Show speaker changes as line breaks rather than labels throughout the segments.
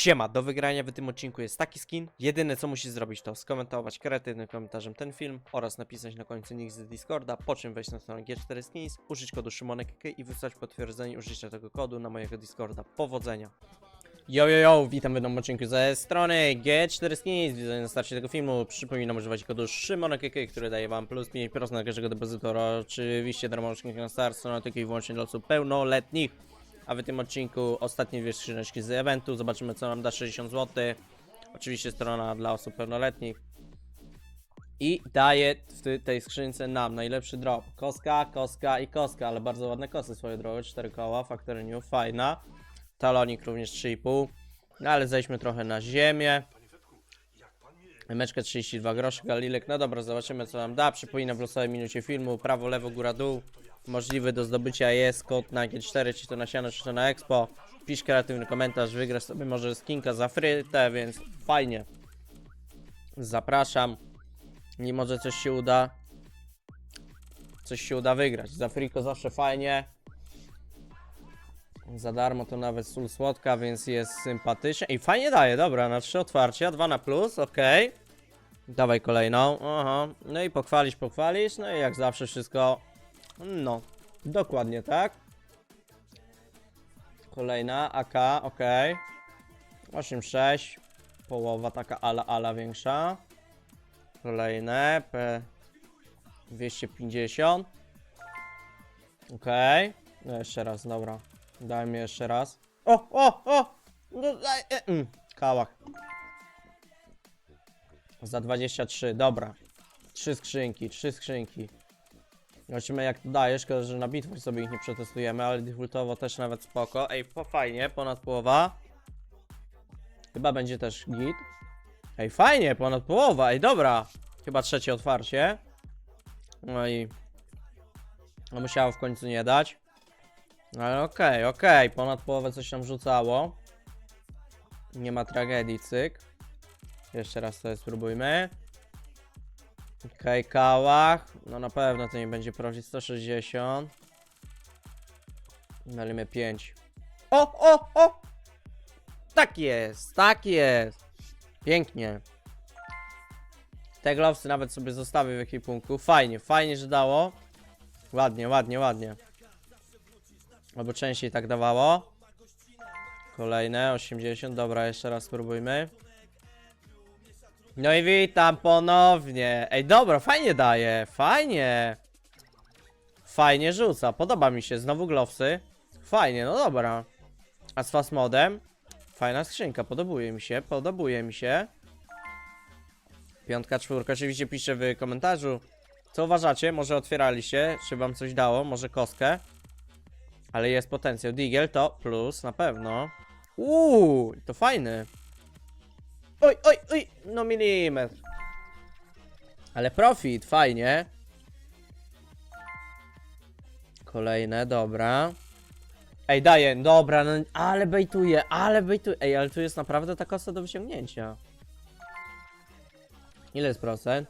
Siema, do wygrania w tym odcinku jest taki skin. Jedyne co musisz zrobić to skomentować kreatywnym komentarzem ten film oraz napisać na końcu nick z Discorda, po czym wejść na stronę G4 Skins, użyć kodu SzymonekK i wysłać potwierdzenie użycia tego kodu na mojego Discorda. Powodzenia! Yo, yo, yo, witam w nowym odcinku ze strony G4 Skins. Widzę na starcie tego filmu. Przypominam używać kodu SzymonekK, który daje wam plus 5% na każdego depozytora. Oczywiście darmowy na start, strona tylko i wyłącznie dla osób pełnoletnich. A w tym odcinku ostatnie dwie skrzyneczki z eventu. Zobaczymy co nam da 60 zł. Oczywiście strona dla osób pełnoletnich. I daje w tej skrzynce nam najlepszy drop. Koska, koska i koska, ale bardzo ładne kosy swoje drogie. 4 koła, Factory New, fajna. Talonik również 3,5. No ale zejdźmy trochę na ziemię. Meczkę 32 groszy, Galilek. No dobra, zobaczymy co nam da. Przypominam w losowej minucie filmu. Prawo, lewo, góra, dół. Możliwy do zdobycia jest kod na G4, czy to na siano, czy to na Expo. Pisz kreatywny komentarz, wygrasz sobie może skinka za frytę, więc fajnie. Zapraszam. Nie może coś się uda. Coś się uda wygrać. Za friko zawsze fajnie. Za darmo to nawet sól słodka, więc jest sympatycznie. I fajnie daje, dobra, na trzy otwarcia, dwa na plus, okej. Dawaj kolejną, aha. No i pochwalić, pochwalić, no i jak zawsze wszystko, no, dokładnie tak. Kolejna, AK, okej. 8,6, połowa taka ala ala większa. Kolejne, P 250. Okej. No jeszcze raz, dobra. Daj mi jeszcze raz. O, o, o! No, daj, e, mm, kałach. Za 23, dobra. Trzy skrzynki, trzy skrzynki. Zobaczymy jak to daje, szkoda, że na bitwach sobie ich nie przetestujemy, ale defaultowo też nawet spoko. Ej, po fajnie, ponad połowa. Chyba będzie też git. Ej, fajnie, ponad połowa, ej, dobra. Chyba trzecie otwarcie. No i... No musiało w końcu nie dać. Ale okej, okej, ponad połowę coś tam rzucało. Nie ma tragedii, cyk. Jeszcze raz sobie spróbujmy. Okej, kałach. No na pewno to nie będzie profit 160. Nalimy 5. O, o, o! Tak jest, tak jest. Pięknie. Te glowsy nawet sobie zostawię w ekwipunku. Fajnie, fajnie, że dało. Ładnie, ładnie, ładnie. Albo częściej tak dawało. Kolejne, 80. Dobra, jeszcze raz spróbujmy. No i witam ponownie. Ej, dobra, fajnie daje. Fajnie. Fajnie rzuca. Podoba mi się. Znowu glowsy. Fajnie, no dobra. A z fast modem? Fajna skrzynka. Podobuje mi się. Podobuje mi się. Piątka, czwórka. Oczywiście piszcie w komentarzu. Co uważacie? Może otwieraliście? Czy wam coś dało? Może kostkę? Ale jest potencjał. Digel to plus na pewno. Uuu, to fajny. Oj, oj, oj, no milimetr. Ale profit, fajnie. Kolejne, dobra. Ej, daję, dobra, no, ale bejtuje, ale bejtuje. Ej, ale tu jest naprawdę ta kosa do wyciągnięcia. Ile jest procent?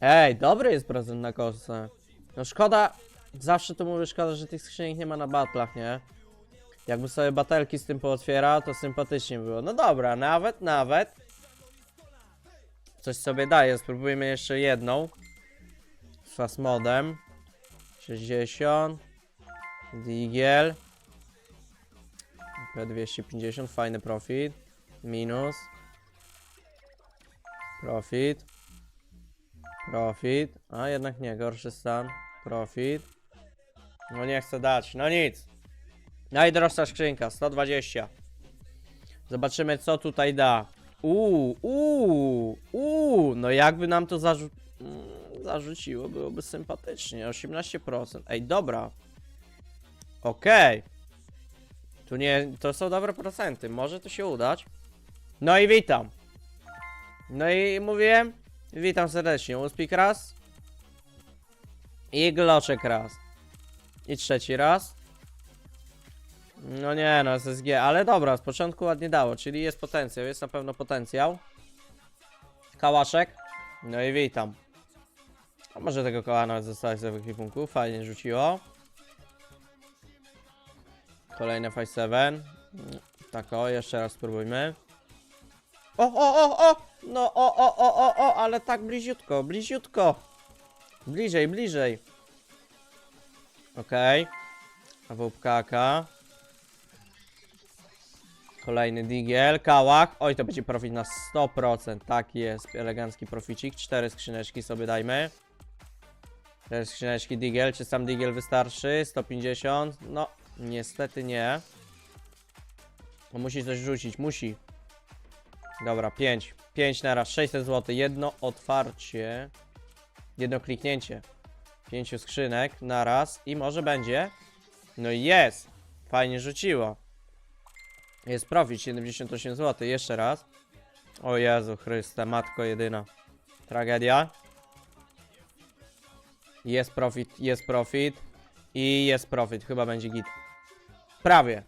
Ej, dobry jest procent na kosę. No szkoda, zawsze to mówię, szkoda, że tych skrzynek nie ma na batlach, nie? Jakby sobie batelki z tym pootwierał, to sympatycznie było. No dobra, nawet, nawet. Coś sobie daje, spróbujmy jeszcze jedną. Z Fasmodem. 60. Digiel. P250, fajny profit. Minus. Profit. Profit. A jednak nie, gorszy stan. Profit. No nie chcę dać, no nic. Najdroższa skrzynka, 120. Zobaczymy co tutaj da. Uuu, uuu, uuu, no jakby nam to zarzu mm, zarzuciło, byłoby sympatycznie. 18%. Ej, dobra. Okej. Tu nie, to są dobre procenty, może to się udać. No i witam. No i mówiłem, witam serdecznie. Uspik raz. I gloczek raz. I trzeci raz. No nie, no SSG, ale dobra, z początku ładnie dało, czyli jest potencjał, jest na pewno potencjał. Kałaszek. No i witam. A może tego koła nawet zostawić sobie w fajnie rzuciło. Kolejne 5-7. Tak o, jeszcze raz spróbujmy. O, o, o, o! No, o, o, o, o, o, ale tak bliziutko, bliziutko. Bliżej, bliżej. Okej. AWPKK. Kolejny digiel, kałach. Oj, to będzie profit na 100%. Tak jest, elegancki proficik. Cztery skrzyneczki sobie dajmy. Cztery skrzyneczki digiel. Czy sam digiel wystarczy? 150? No, niestety nie. On musi coś rzucić, musi. Dobra, 5. 5 na raz, 600 zł. Jedno otwarcie. Jedno kliknięcie. Pięciu skrzynek na raz i może będzie. No jest. Fajnie rzuciło. Jest profit 78 zł. Jeszcze raz. O Jezu Chryste, matko jedyna. Tragedia. Jest profit, jest profit. I jest profit, chyba będzie git. Prawie.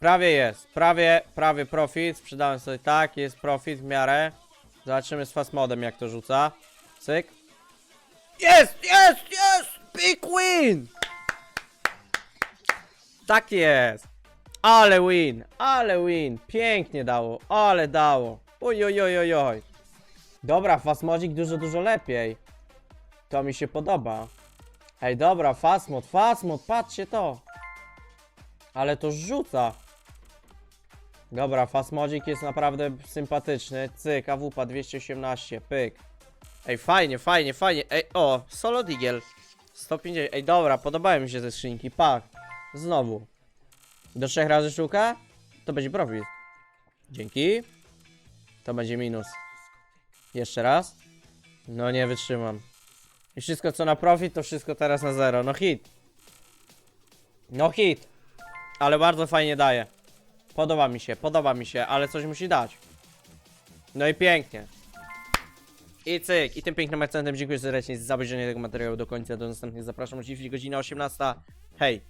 Prawie jest, prawie, prawie profit. Sprzedałem sobie tak, jest profit w miarę. Zobaczymy z fast modem jak to rzuca. Cyk. Jest, jest, jest! Big win! Tak jest. Ale win, ale win. Pięknie dało, ale dało. Oj, oj, oj, oj, oj. Dobra, Fastmodzik dużo, dużo lepiej. To mi się podoba. Ej, dobra, Fastmod, Fastmod, patrzcie to. Ale to rzuca. Dobra, Fastmodzik jest naprawdę sympatyczny. Cyk, AWP 218, pyk. Ej, fajnie, fajnie, fajnie. Ej, o, solo digiel. 150. Ej, dobra, podobają mi się te skrzynki. Pak. Znowu. Do trzech razy sztuka? To będzie profit. Dzięki. To będzie minus. Jeszcze raz. No nie wytrzymam. I wszystko co na profit, to wszystko teraz na zero. No hit. No hit. Ale bardzo fajnie daje. Podoba mi się, podoba mi się, ale coś musi dać. No i pięknie. I cyk. I tym pięknym akcentem dziękuję serdecznie za obejrzenie tego materiału do końca. Do następnych zapraszam oczywiście godzina 18. Hej.